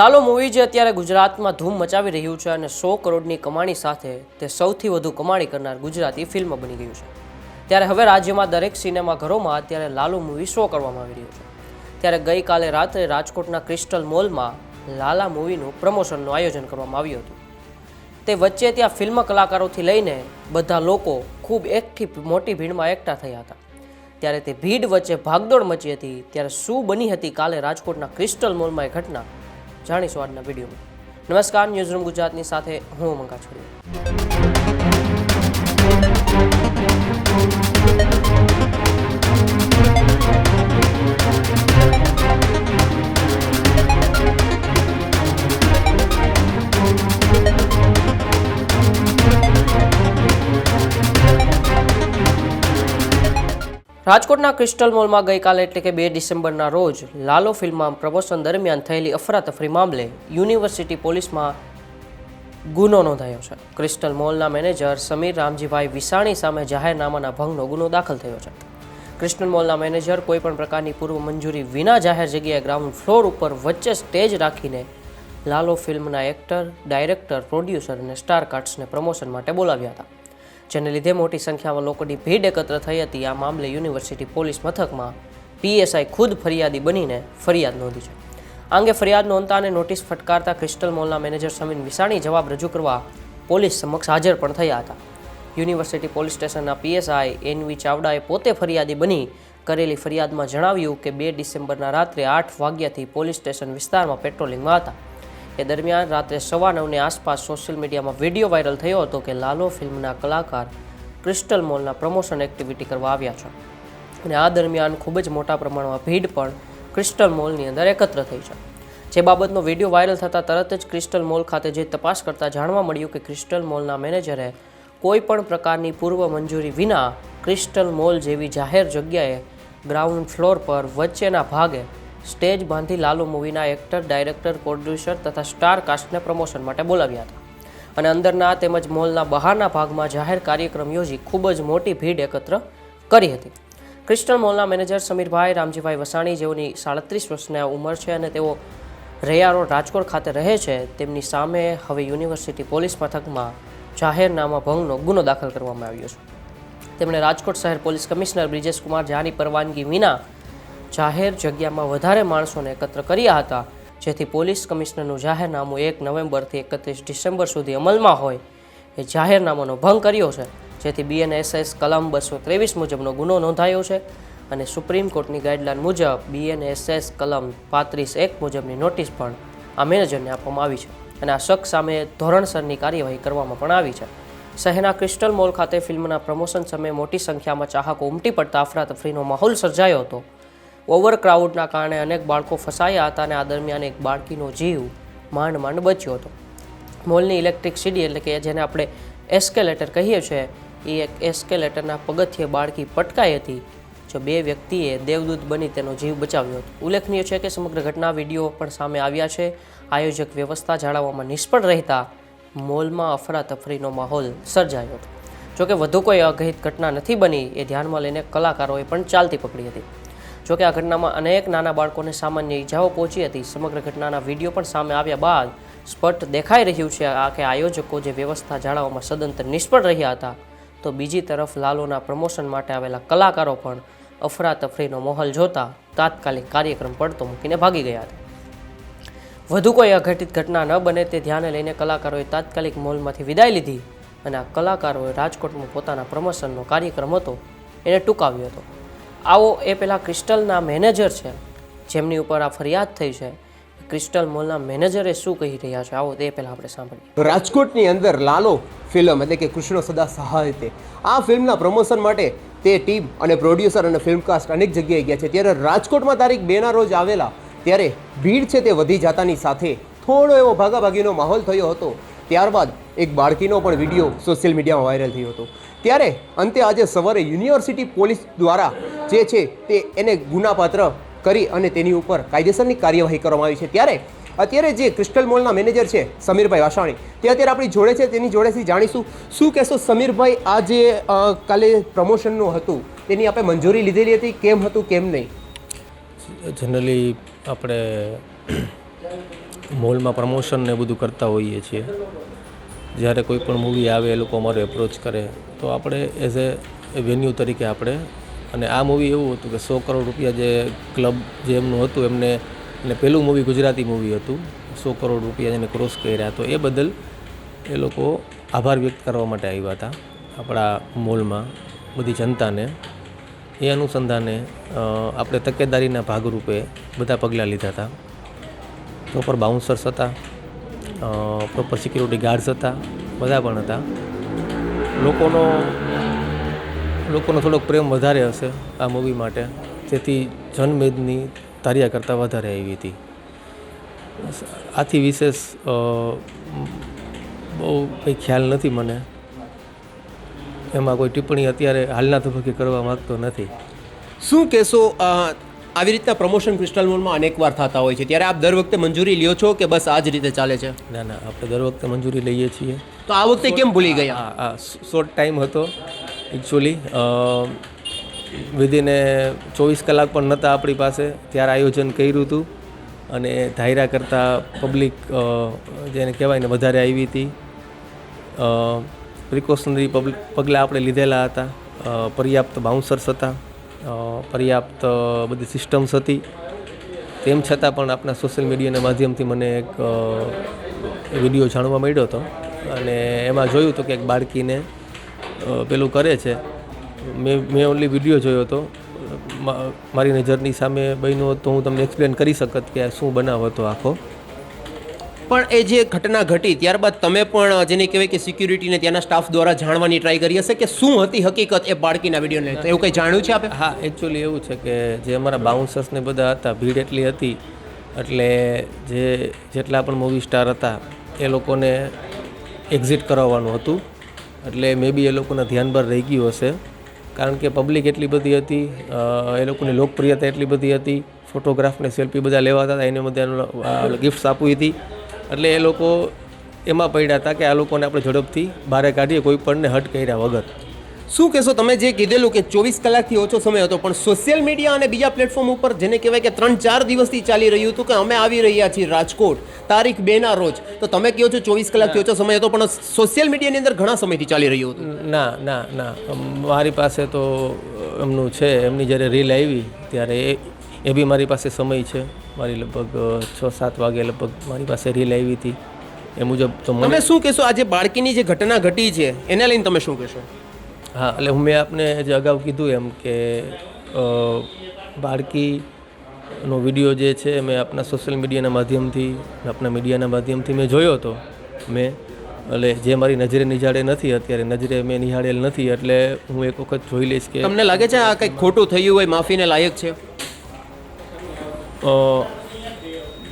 Lalo movie જે અત્યારે ગુજરાતમાં ધૂમ મચાવી રહ્યું છે અને સો કરોડની કમાણી સાથે તે સૌથી વધુ કમાણી કરનાર ગુજરાતી ફિલ્મ બની ગયું છે. ત્યારે હવે રાજ્યમાં દરેક સિનેમાઘરોમાં અત્યારે લાલો મૂવી શો કરવામાં આવી રહ્યું છે. ત્યારે ગઈકાલે રાત્રે રાજકોટના ક્રિસ્ટલ મોલમાં લાલા મૂવીનું પ્રમોશનનું આયોજન કરવામાં આવ્યું હતું. તે વચ્ચે ત્યાં ફિલ્મ કલાકારોથી લઈને બધા લોકો ખૂબ એકથી મોટી ભીડમાં એકઠા થયા હતા. ત્યારે તે ભીડ વચ્ચે ભાગદોડ મચી હતી, ત્યારે શું બની હતી કાલે રાજકોટના ક્રિસ્ટલ મોલમાં એ ઘટના? જાણીશું આજના વિડીયોમાં. નમસ્કાર ન્યૂઝરૂમ ગુજરાતની સાથે હું મંગા છોડી રાજકોટના ક્રિસ્ટલ મોલમાં ગઈકાલે એટલે કે બે ડિસેમ્બરના રોજ લાલો ફિલ્મમાં પ્રમોશન દરમિયાન થયેલી અફરાતફરી મામલે યુનિવર્સિટી પોલીસમાં ગુનો નોંધાયો છે. ક્રિસ્ટલ મોલના મેનેજર સમીર રામજીભાઈ વિસાણી સામે જાહેરનામાના ભંગનો ગુનો દાખલ થયો છે. ક્રિસ્ટલ મોલના મેનેજર કોઈપણ પ્રકારની પૂર્વ મંજૂરી વિના જાહેર જગ્યાએ ગ્રાઉન્ડ ફ્લોર ઉપર વચ્ચે સ્ટેજ રાખીને લાલો ફિલ્મના એક્ટર, ડાયરેક્ટર, પ્રોડ્યુસર અને સ્ટાર કાર્ટ્સને પ્રમોશન માટે બોલાવ્યા હતા. જેને લીધે મોટી સંખ્યામાં લોકોની ભીડ એકત્ર થઈ હતી. આ મામલે યુનિવર્સિટી પોલીસ મથકમાં પીએસઆઈ ખુદ ફરિયાદી બનીને ફરિયાદ નોંધી છે. આ અંગે ફરિયાદ નોંધતા અને નોટિસ ફટકારતા ક્રિસ્ટલ મોલના મેનેજર સમીન વિસાણી જવાબ રજૂ કરવા પોલીસ સમક્ષ હાજર પણ થયા હતા. યુનિવર્સિટી પોલીસ સ્ટેશનના પીએસઆઈ એનવી ચાવડાએ પોતે ફરિયાદી બની કરેલી ફરિયાદમાં જણાવ્યું કે બે ડિસેમ્બરના રાત્રે આઠ વાગ્યાથી પોલીસ સ્ટેશન વિસ્તારમાં પેટ્રોલિંગમાં હતા. એ દરમિયાન રાત્રે સવા નવની આસપાસ સોશિયલ મીડિયામાં વીડિયો વાયરલ થયો હતો કે લાલો ફિલ્મના કલાકાર ક્રિસ્ટલ મોલના પ્રમોશન એક્ટિવિટી કરવા આવ્યા છે. અને આ દરમિયાન ખૂબ જ મોટા પ્રમાણમાં ભીડ પણ ક્રિસ્ટલ મોલની અંદર એકત્ર થઈ છે. જે બાબતનો વીડિયો વાયરલ થતાં તરત જ ક્રિસ્ટલ મોલ ખાતે જે તપાસ કરતાં જાણવા મળ્યું કે ક્રિસ્ટલ મોલના મેનેજરે કોઈ પણ પ્રકારની પૂર્વ મંજૂરી વિના ક્રિસ્ટલ મોલ જેવી જાહેર જગ્યાએ ગ્રાઉન્ડ ફ્લોર પર વચ્ચેના ભાગે સ્ટેજ બાંધી લાલુ મૂવીના એક્ટર, ડાયરેક્ટર, પ્રોડ્યુસર તથા સ્ટાર કાસ્ટને પ્રમોશન માટે બોલાવ્યા હતા. અને અંદરના તેમજ મોલના બહારના ભાગમાં જાહેર કાર્યક્રમ યોજી ખૂબ જ મોટી ભીડ એકત્ર કરી હતી. ક્રિસ્ટલ મોલના મેનેજર સમીરભાઈ રામજીભાઈ વસાણી જેઓની સાડત્રીસ વર્ષની ઉંમર છે અને તેઓ રૈયા રોડ રાજકોટ ખાતે રહે છે, તેમની સામે હવે યુનિવર્સિટી પોલીસ મથકમાં જાહેરનામા ભંગનો ગુનો દાખલ કરવામાં આવ્યો છે. તેમણે રાજકોટ શહેર પોલીસ કમિશનર બ્રિજેશ કુમાર ઝાની પરવાનગી વિના જાહેર જગ્યામાં વધારે માણસોને એકત્ર કર્યા હતા, જેથી પોલીસ કમિશનરનું જાહેરનામું એક નવેમ્બરથી એકત્રીસ ડિસેમ્બર સુધી અમલમાં હોય. એ જાહેરનામાનો ભંગ કર્યો છે, જેથી બીએનએસએસ કલમ બસો ત્રેવીસ મુજબનો ગુનો નોંધાયો છે અને સુપ્રીમ કોર્ટની ગાઈડલાઇન મુજબ બીએનએસએસ કલમ પાંત્રીસ એક મુજબની નોટિસ પણ આ મેનેજરને આપવામાં આવી છે અને આ શખ્સ સામે ધોરણસરની કાર્યવાહી કરવામાં પણ આવી છે. શહેરના ક્રિસ્ટલ મોલ ખાતે ફિલ્મના પ્રમોશન સમયે મોટી સંખ્યામાં ચાહકો ઉમટી પડતા અફરાતફરીનો માહોલ સર્જાયો હતો. ઓવરક્રાઉડના કારણે અનેક બાળકો ફસાયા હતા અને આ દરમિયાન એક બાળકીનો જીવ માંડ માંડ બચ્યો હતો. મોલની ઇલેક્ટ્રિક સીડી એટલે કે જેને આપણે એસ્કેલેટર કહીએ છીએ, એ એક એસ્કેલેટરના પગથિયે બાળકી પટકાઈ હતી, જો બે વ્યક્તિએ દેવદૂત બની તેનો જીવ બચાવ્યો હતો. ઉલ્લેખનીય છે કે સમગ્ર ઘટના વીડિયો પણ સામે આવ્યા છે. આયોજક વ્યવસ્થા જાળવવામાં નિષ્ફળ રહેતા મોલમાં અફરાતફરીનો માહોલ સર્જાયો હતો. જોકે વધુ કોઈ અઘહિત ઘટના નથી બની, એ ધ્યાનમાં લઈને કલાકારોએ પણ ચાલતી પકડી હતી. જોકે આ ઘટનામાં અનેક નાના બાળકોને સામાન્ય ઈજાઓ પહોંચી હતી. સમગ્ર ઘટનાના વીડિયો પણ સામે આવ્યા બાદ સ્પષ્ટ દેખાઈ રહ્યું છે આ કે આયોજકો જે વ્યવસ્થા જાળવવામાં સદંતર નિષ્ફળ રહ્યા હતા. તો બીજી તરફ લાલોના પ્રમોશન માટે આવેલા કલાકારો પણ અફરાતફરીનો માહોલ જોતા તાત્કાલિક કાર્યક્રમ પડતો મૂકીને ભાગી ગયા હતા. વધુ કોઈ અઘટિત ઘટના ન બને તે ધ્યાને લઈને કલાકારોએ તાત્કાલિક મોલમાંથી વિદાય લીધી અને આ કલાકારોએ રાજકોટમાં પોતાના પ્રમોશનનો કાર્યક્રમ હતો, એને ટૂંકાવ્યો હતો. આવો, એ પહેલાં ક્રિસ્ટલના મેનેજર છે, જેમની ઉપર આ ફરિયાદ થઈ છે. ક્રિસ્ટલ મોલના મેનેજરે શું કહી રહ્યા છે? આવો તે પહેલાં આપણે સાંભળીએ. રાજકોટની અંદર લાલો ફિલ્મ એટલે કે કૃષ્ણ સદા સહાય તે. આ ફિલ્મના પ્રમોશન માટે તે ટીમ અને પ્રોડ્યુસર અને ફિલ્મકાસ્ટ અનેક જગ્યાએ ગયા છે. ત્યારે રાજકોટમાં તારીખ બેના રોજ આવેલા, ત્યારે ભીડ છે તે વધી જતાની સાથે થોડો એવો ભાગાભાગીનો માહોલ થયો હતો. ત્યારબાદ એક બાળકીનો પણ વીડિયો સોશિયલ મીડિયામાં વાયરલ થયો હતો. ત્યારે અંતે આજે સવારે યુનિવર્સિટી પોલીસ દ્વારા જે છે તે એને ગુનાપાત્ર કરી અને તેની ઉપર કાયદેસરની કાર્યવાહી કરવામાં આવી છે. ત્યારે અત્યારે જે ક્રિસ્ટલ મોલના મેનેજર છે સમીરભાઈ વાસાણી, તે અત્યારે આપણી જોડે છે. તેની જોડેથી જાણીશું, શું કહેશો સમીરભાઈ, આ જે કાલે પ્રમોશનનું હતું, તેની આપણે મંજૂરી લીધેલી હતી, કેમ હતું, કેમ નહીં? જનરલી આપણે મોલમાં પ્રમોશન ને બધું કરતા હોઈએ છીએ. જ્યારે કોઈ પણ મૂવી આવે, એ લોકો અમારે એપ્રોચ કરે. તો આપણે એઝ એ વેન્યુ તરીકે આપણે, અને આ મૂવી એવું હતું કે સો કરોડ રૂપિયા જે ક્લબ જે એમનું હતું, એમને એટલે પહેલું મૂવી ગુજરાતી મૂવી હતું. સો કરોડ રૂપિયા જેને ક્રોસ કર્યા. તો એ બદલ એ લોકો આભાર વ્યક્ત કરવા માટે આવ્યા હતા આપણા મોલમાં બધી જનતાને. એ અનુસંધાને આપણે તકેદારીના ભાગરૂપે બધા પગલાં લીધા હતા. પ્રોપર બાઉન્સર્સ હતા. પ્રોપર સિક્યુરિટી ગાર્ડ્સ હતા. બધા પણ હતા. લોકોનો લોકોનો થોડોક પ્રેમ વધારે હશે આ મૂવી માટે. તેથી જનમેદની તારીયા કરતાં વધારે આવી હતી. આથી વિશેષ બહુ કંઈ ખ્યાલ નથી મને. એમાં કોઈ ટિપ્પણી અત્યારે હાલના તબક્કે કરવા માગતો નથી. શું કહેશો આવી રીતના પ્રમોશન ક્રિસ્ટલ મોલમાં અનેકવાર થતા હોય છે. ત્યારે આપ દર વખતે મંજૂરી લ્યો છો કે બસ આ જ રીતે ચાલે છે? ના ના આપણે દર વખતે મંજૂરી લઈએ છીએ. તો આ વખતે કેમ ભૂલી ગયા? શોર્ટ ટાઈમ હતો એકચ્યુઅલી વિધિને ચોવીસ કલાક પણ નહોતા આપણી પાસે ત્યારે આયોજન કર્યું હતું. અને ધાયરા કરતાં પબ્લિક જેને કહેવાય ને વધારે આવી હતી. પ્રિકોશનરી પગલાં આપણે લીધેલા હતા. પર્યાપ્ત બાઉન્સર્સ હતા. પર્યાપ્ત બધી સિસ્ટમ્સ હતી. તેમ છતાં પણ આપણા સોશિયલ મીડિયાના માધ્યમથી મને એક વીડિયો જાણવા મળ્યો હતો. અને એમાં જોયું હતું કે એક બાળકીને પેલું કરે છે. મેં મેં ઓનલી વીડિયો જોયો હતો. મારી નજરની સામે બન્યું હતો હું તમને એક્સપ્લેન કરી શકત કે શું બનાવ હતો આખો. પણ એ જે ઘટના ઘટી, ત્યારબાદ તમે પણ જેને કહેવાય કે સિક્યુરિટીને ત્યાંના સ્ટાફ દ્વારા જાણવાની ટ્રાય કરી હશે કે શું હતી હકીકત એ બાળકીના વિડીયોને એવું કંઈ જાણ્યું છે આપે? હા એકચ્યુઅલી એવું છે કે જે અમારા બાઉન્સર્સને બધા હતા, ભીડ એટલી હતી, એટલે જે જેટલા પણ મૂવી સ્ટાર હતા, એ લોકોને એક્ઝિટ કરાવવાનું હતું. એટલે મે બી એ લોકોના ધ્યાન રહી ગયું હશે. કારણ કે પબ્લિક એટલી બધી હતી એ લોકોની લોકપ્રિયતા એટલી બધી હતી ફોટોગ્રાફ ને સેલ્ફી બધા લેવાતા હતા, એને બધા ગિફ્ટ્સ આપવી હતી. એટલે એ લોકો એમાં પડ્યા હતા કે આ લોકોને આપણે ઝડપથી બહાર કાઢીએ કોઈ પણને હટ કર્યા વગર. શું કહેશો તમે જે કીધેલું કે ચોવીસ કલાકથી ઓછો સમય હતો પણ સોશિયલ મીડિયા અને બીજા પ્લેટફોર્મ ઉપર જેને કહેવાય કે ત્રણ ચાર દિવસથી ચાલી રહ્યું હતું કે અમે આવી રહ્યા છીએ રાજકોટ તારીખ બેના રોજ. તો તમે કહો છો ચોવીસ કલાકથી ઓછો સમય હતો પણ સોશિયલ મીડિયાની અંદર ઘણા સમયથી ચાલી રહ્યું હતું. ના ના ના મારી પાસે તો એમનું છે એમની જ્યારે રીલ આવી ત્યારે એ એ બી મારી પાસે સમય છે. મારી લગભગ છ સાત વાગે લગભગ મારી પાસે રીલ આવી હતી. એ મુજબ તો તમે શું કહેશો? આજે બાળકીની જે ઘટના ઘટી છે એને લઈને તમે શું કહેશો? હા એટલે હું મેં આપને જે અગાઉ કીધું એમ કે બાળકીનો વીડિયો જે છે મેં આપણા સોશિયલ મીડિયાના માધ્યમથી આપણા મીડિયાના માધ્યમથી મેં જોયો હતો. મેં એટલે જે મારી નજરે નિહાળે નથી અત્યારે નજરે મેં નિહાળેલ નથી એટલે હું એક વખત જોઈ લઈશ કે તમને લાગે છે આ કંઈક ખોટું થયું હોય માફીને લાયક છે?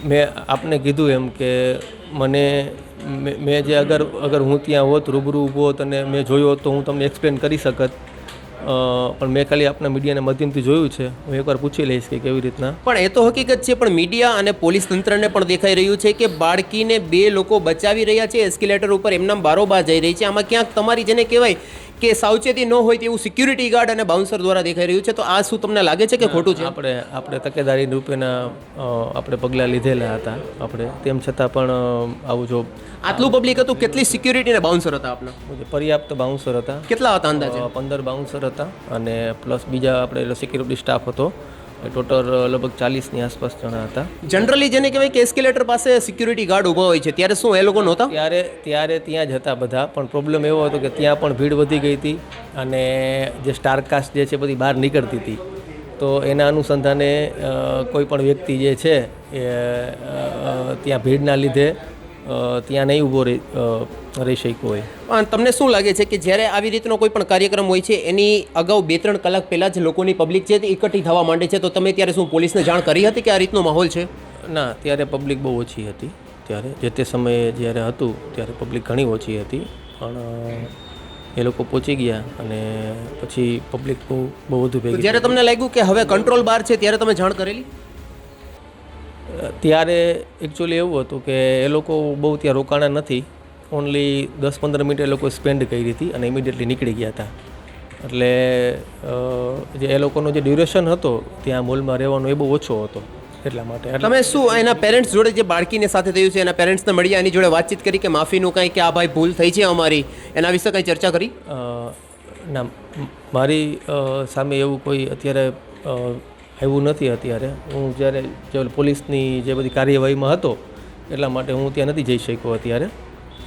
મેં આપને કીધું એમ કે મને, મેં જે અગર અગર હું ત્યાં હોત, રૂબરૂ ઊભો હોત અને મેં જોયો તો હું તમને એક્સપ્લેન કરી શકત. પણ મેં ખાલી આપણા મીડિયાના માધ્યમથી જોયું છે. હું એકવાર પૂછી લઈશ કે કેવી રીતના. પણ એ તો હકીકત છે પણ મીડિયા અને પોલીસ તંત્રને પણ દેખાઈ રહ્યું છે કે બાળકીને બે લોકો બચાવી રહ્યા છે એસ્કેલેટર ઉપર એમના બારોબાર જઈ રહી છે. આમાં ક્યાંક તમારી જેને કહેવાય કે સાવચેતી ન હોય તેવું સિક્યુરિટી ગાર્ડ અને બાઉન્સર દ્વારા દેખાઈ રહ્યું છે. તો આ શું તમને લાગે છે કે ખોટું છે? આપણે આપણે તકેદારી રૂપેના આપણે પગલાં લીધેલા હતા. આપણે તેમ છતાં પણ આવું જો આટલું પબ્લિક હતું કેટલી સિક્યુરિટી અને બાઉન્સર હતા આપણે પર્યાપ્ત બાઉન્સર હતા. કેટલા હતા અંદાજે? પંદર બાઉન્સર હતા. અને પ્લસ બીજા આપણે સિક્યુરિટી સ્ટાફ હતો. ટોટલ લગભગ ચાલીસની આસપાસ જણા હતા. જનરલી જેને કહેવાય કે એસ્કેલેટર પાસે સિક્યુરિટી ગાર્ડ ઊભા હોય છે ત્યારે શું એ લોકો નહોતા? ત્યારે ત્યારે ત્યાં જ હતા બધા પણ પ્રોબ્લેમ એવો હતો કે ત્યાં પણ ભીડ વધી ગઈ હતી અને જે સ્ટારકાસ્ટ જે છે બધી બહાર નીકળતી હતી. તો એના અનુસંધાને કોઈ પણ વ્યક્તિ જે છે એ ત્યાં ભીડના લીધે ત્યાં નહીં ઊભો રહી રહી શક્યો હોય. પણ તમને શું લાગે છે કે જ્યારે આવી રીતનો કોઈ પણ કાર્યક્રમ હોય છે એની અગાઉ બે ત્રણ કલાક પહેલાં જ લોકોની પબ્લિક છે તે એકઠી થવા માંડે છે તો તમે ત્યારે શું પોલીસને જાણ કરી હતી કે આ રીતનો માહોલ છે? ના ત્યારે પબ્લિક બહુ ઓછી હતી. ત્યારે જે તે સમયે જ્યારે હતું ત્યારે પબ્લિક ઘણી ઓછી હતી. પણ એ લોકો પહોંચી ગયા અને પછી પબ્લિક બહુ બહુ વધુ ભેગી જ્યારે તમને લાગ્યું કે હવે કંટ્રોલ બાર છે ત્યારે તમે જાણ કરેલી? ત્યારે એકચ્યુઅલી એવું હતું કે એ લોકો બહુ ત્યાં રોકાણા નથી. ઓનલી દસ પંદર મિનિટ એ લોકો સ્પેન્ડ કરી હતી અને ઇમિડિયેટલી નીકળી ગયા હતા. એટલે જે એ લોકોનો જે ડ્યુરેશન હતો ત્યાં મોલમાં રહેવાનો એ બહુ ઓછો હતો. એટલા માટે. તમે શું એના પેરેન્ટ્સ જોડે જે બાળકીને સાથે થયું છે એના પેરેન્ટ્સને મળ્યા એની જોડે વાતચીત કરી કે માફીનું કંઈ કે આ ભાઈ ભૂલ થઈ છે અમારી એના વિશે કંઈ ચર્ચા કરી? ના મારી સામે એવું કોઈ અત્યારે આવ્યું નથી અત્યારે. હું જ્યારે જે પોલીસની જે બધી કાર્યવાહીમાં હતો એટલા માટે હું ત્યાં નથી જઈ શક્યો અત્યારે.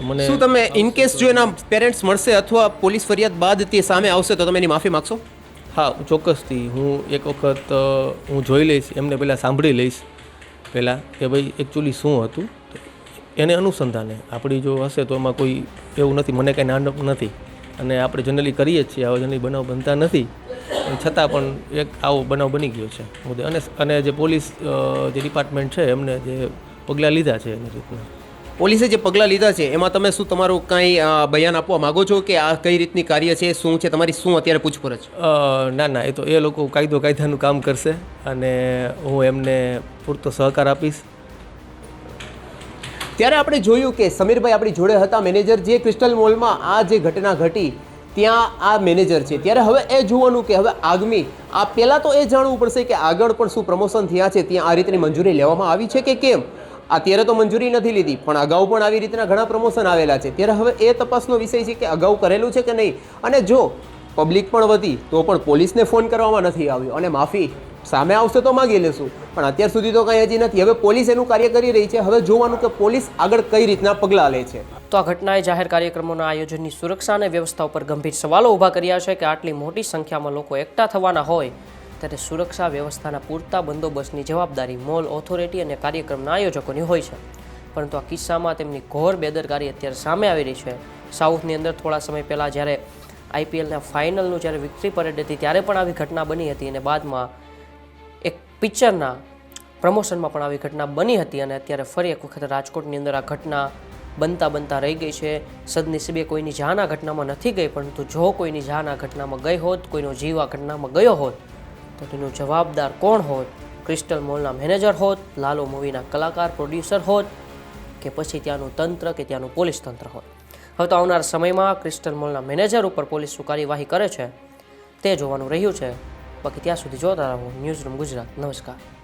મને શું તમે ઇન કેસ જો એના પેરેન્ટ્સ મળશે અથવા પોલીસ ફરિયાદ બાદ તે સામે આવશે તો તમે એની માફી માગશો? હા ચોક્કસથી. હું એક વખત હું જોઈ લઈશ એમને પહેલાં સાંભળી લઈશ. પહેલાં કે ભાઈ એકચ્યુઅલી શું હતું? એને અનુસંધાને. આપણી જો હશે તો એમાં કોઈ એવું નથી. મને કાંઈ નાનપ નથી. અને આપણે જનરલી કરીએ જ છીએ. આવા જનરલી બનાવ બનતા નથી. છતાં પણ એક આવો બનાવ બની ગયો છે મુદ્દે. અને અને જે પોલીસ જે ડિપાર્ટમેન્ટ છે એમને જે પગલાં લીધા છે એની રીતના. પોલીસે જે પગલાં લીધા છે એમાં તમે શું તમારું કાંઈ બયાન આપવા માગો છો કે આ કઈ રીતની કાર્ય છે શું છે તમારી શું અત્યારે પૂછપરછ? ના ના એ તો એ લોકો કાયદો કાયદાનું કામ કરશે અને હું એમને પૂરતો સહકાર આપીશ. ત્યારે આપણે જોયું કે સમીરભાઈ આપણી જોડે હતા મેનેજર જે ક્રિસ્ટલ મોલમાં આ જે ઘટના ઘટી ત્યાં આ મેનેજર છે. ત્યારે હવે એ જોવાનું કે હવે આગમી, આ પહેલાં તો એ જાણવું પડશે કે આગળ પણ શું પ્રમોશન થયા છે, ત્યાં આ રીતની મંજૂરી લેવામાં આવી છે કે કેમ? અત્યારે તો મંજૂરી નથી લીધી, પણ અગાઉ પણ આવી રીતના ઘણા પ્રમોશન આવેલા છે. ત્યારે હવે એ તપાસનો વિષય છે કે અગાઉ કરેલું છે કે નહીં? અને જો પબ્લિક પણ વધી, તો પણ પોલીસને ફોન કરવામાં નથી આવ્યો. અને માફી સામે આવશે તો માગી લેશું. પણ અત્યાર સુધી તો કંઈ હજી નથી. હવે પોલીસ એનું કાર્ય કરી રહી છે. હવે જોવાનું કે પોલીસ આગળ કઈ રીતના પગલાં લે છે. તો આ ઘટનાએ જાહેર કાર્યક્રમોના આયોજનની સુરક્ષા અને વ્યવસ્થા ઉપર ગંભીર સવાલો ઊભા કર્યા છે કે આટલી મોટી સંખ્યામાં લોકો એકઠા થવાના હોય ત્યારે સુરક્ષા વ્યવસ્થાના પૂરતા બંદોબસ્તની જવાબદારી મોલ ઓથોરિટી અને કાર્યક્રમના આયોજકોની હોય છે. પરંતુ આ કિસ્સામાં તેમની ઘોર બેદરકારી અત્યારે સામે આવી રહી છે. સાઉથની અંદર થોડા સમય પહેલાં જ્યારે આઈપીએલના ફાઇનલનું જ્યારે વિક્ટરી પરેડ હતી ત્યારે પણ આવી ઘટના બની હતી અને બાદમાં પિક્ચરના પ્રમોશનમાં પણ આવી ઘટના બની હતી અને અત્યારે ફરી એક વખત રાજકોટની અંદર આ ઘટના બનતા બનતા રહી ગઈ છે. સદનસીબે કોઈની જાન આ ઘટનામાં નથી ગઈ, પરંતુ જો કોઈની જાન ઘટનામાં ગઈ હોત, કોઈનો જીવ આ ઘટનામાં ગયો હોત, તો તેનો જવાબદાર કોણ હોત? ક્રિસ્ટલ મોલના મેનેજર હોત, લાલો મૂવીના કલાકાર, પ્રોડ્યુસર હોત કે પછી ત્યાંનું તંત્ર કે ત્યાંનું પોલીસ તંત્ર હોત? હવે તો આવનાર સમયમાં ક્રિસ્ટલ મોલના મેનેજર ઉપર પોલીસ શું કાર્યવાહી કરે છે. તે જોવાનું રહ્યું છે. બાકી ત્યાં સુધી જોતા રહો. News room Gujarat. નમસ્કાર.